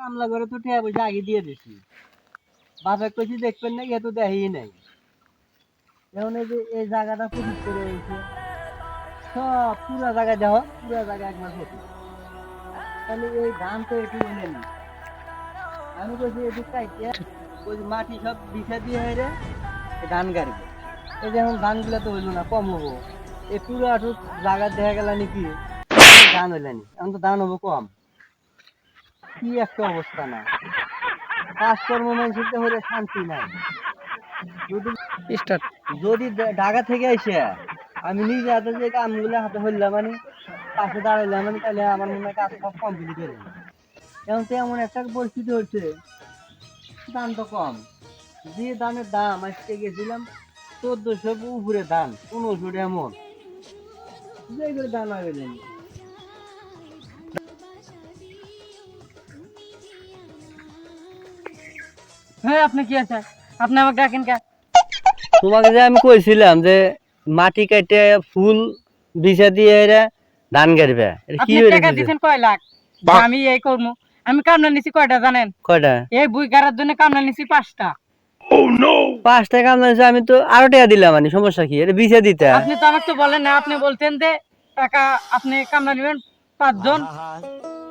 কামলা করে তো টিয়া পয়সা আগে দিয়ে দিছি। বাপে কইছি, দেখবেন না এত দেখেই নাই। এখন এই যে, এই জায়গাটা প্রস্তুত করে সব পুরা জায়গা দেহ পুরা জায়গা একবার ক্ষতি। তাহলে এই ধান তো একটু এনে নি আমি কইছি একটু কাইতে ওই মাটি সব বিছা দিয়ে হেরে ধান গাড়বে এই যেমন ধানগুলো তো হইল না, কম হব। এই পুরো আটু জায়গা দেখা গেল নাকি ধান হইলানি। এখন তো ধান হব কম। কি একটা অবস্থা না। কাজকর্ম মানুষের হলে শান্তি নাই। যদি স্টার্ট। যদি ঢাকা থেকে এসে আমি নিজে হাতে যে কামগুলো হাতে হইলাম মানে পাশে দাঁড়াইলাম মানে তাহলে আমার মনে হয় কাজ সব কমপ্লিট হয়ে যাবে। এখন তো এমন একটা পরিস্থিতি হচ্ছে দাম তো কম। যে দামের দাম আজকে গেছিলাম চোদ্দশো উপরে দাম পনেরোশো এমন। যেগুলো দাম আগে হ্যাঁ আপনি কি আছে? আপনি আমাকে ডাকেন কে? তোমাকে যে আমি কইছিলাম যে মাটি কাটে ফুল বিছা দিয়ে এরা ধান গাড়বে কি আপনি টাকা গেছে? কয় লাখ? আমি এই করব আমি কামনা নিছি কয়টা জানেন? কয়টা? এই বই গাড়ার জন্য কামনা নিছি পাঁচটা। পাঁচ টাকা আমদানি আমি তো আরও টাকা দিলাম মানে সমস্যা কি? এটা বিছা দিতে। আপনি তো আমাকে তো বলেন না আপনি বলতেন যে টাকা আপনি কামলা নেবেন পাঁচজন।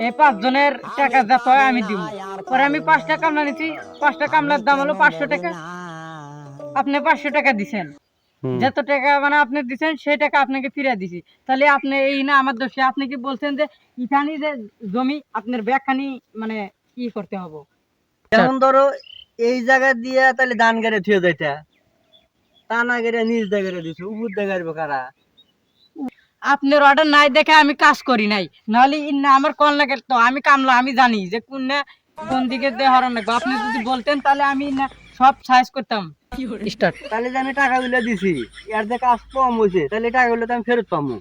এই পাঁচজনের টাকা যা হয় আমি দিব পরে আমি পাঁচটা কামলা নিছি। পাঁচটা কামলার দাম হলো পাঁচশো টাকা। আপনি পাঁচশো টাকা দিছেন। যত টাকা মানে আপনি দিছেন সেই টাকা আপনাকে ফিরে দিছি। তাহলে আপনি এই না আমার দোষে আপনি কি বলছেন যে ইখানি যে জমি আপনার ব্যাগখানি মানে কি করতে হবে? যেমন ধরো এই জায়গা দিয়ে তাহলে ধান গাড়ে থুয়ে যাইতা। তা না গেড়ে নিজ জায়গায় দিছো উপর জায়গায় কারা? আপনার অর্ডার নাই দেখে আমি কাজ করি নাই। নাহলে আমার কল লাগে তো আমি কামলা আমি জানি যে কোন না কোন দিকে দিয়ে হরণ লাগবে। আপনি যদি বলতেন তাহলে আমি না সব সাইজ করতাম। স্টার্ট তাহলে যে আমি টাকাগুলো দিছি এর যে কাজ কম হয়েছে তাহলে টাকাগুলো তো আমি ফেরত পাবো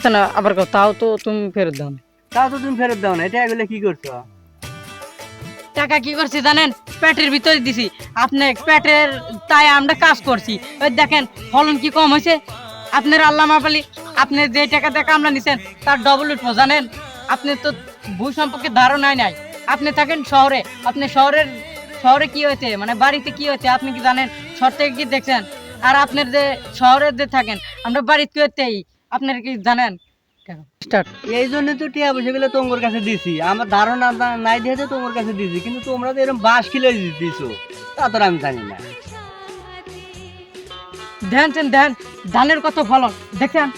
না আবার তাও তো তুমি ফেরত দাও তাও তো তুমি ফেরত দাও না এই টাকাগুলো কি করছ? টাকা কি করছি জানেন? পেটের ভিতরে দিছি। আপনি পেটের তাই আমরা কাজ করছি। ওই দেখেন ফলন কি কম হয়েছে আপনার আল্লাহ মাপালি আপনি যে টাকা দিয়ে কামলা নিছেন তার ডবল উঠবো জানেন? আপনি তো ভূ সম্পর্কে ধারণাই নাই। আপনি থাকেন শহরে। আপনি শহরের শহরে কি হয়েছে? মানে বাড়িতে কি হয়েছে? আপনি কি জানেন? শহর থেকে কি দেখছেন? আর আপনার যে শহরে যে থাকেন আমরা বাড়িতে কি হতেই আপনার কি জানেন? এই জন্য তো টিয়া পয়সা গুলো তোমার কাছে দিছি। আমার ধারণা নাই দিয়ে তোমার কাছে দিছি কিন্তু তোমরা তো এরকম বাস কিলো দিছো। তা তো আমি জানি না। ধ্যান ধ্যান ধানের কত ফলন? দেখেন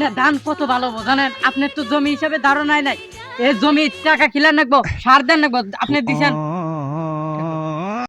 না ধান কত ভালো জানেন? আপনার তো জমি হিসাবে ধারণাই নাই। এই জমি টাকা কিলা নাকবো, সার দেন নাকবো, আপনি দিছেন।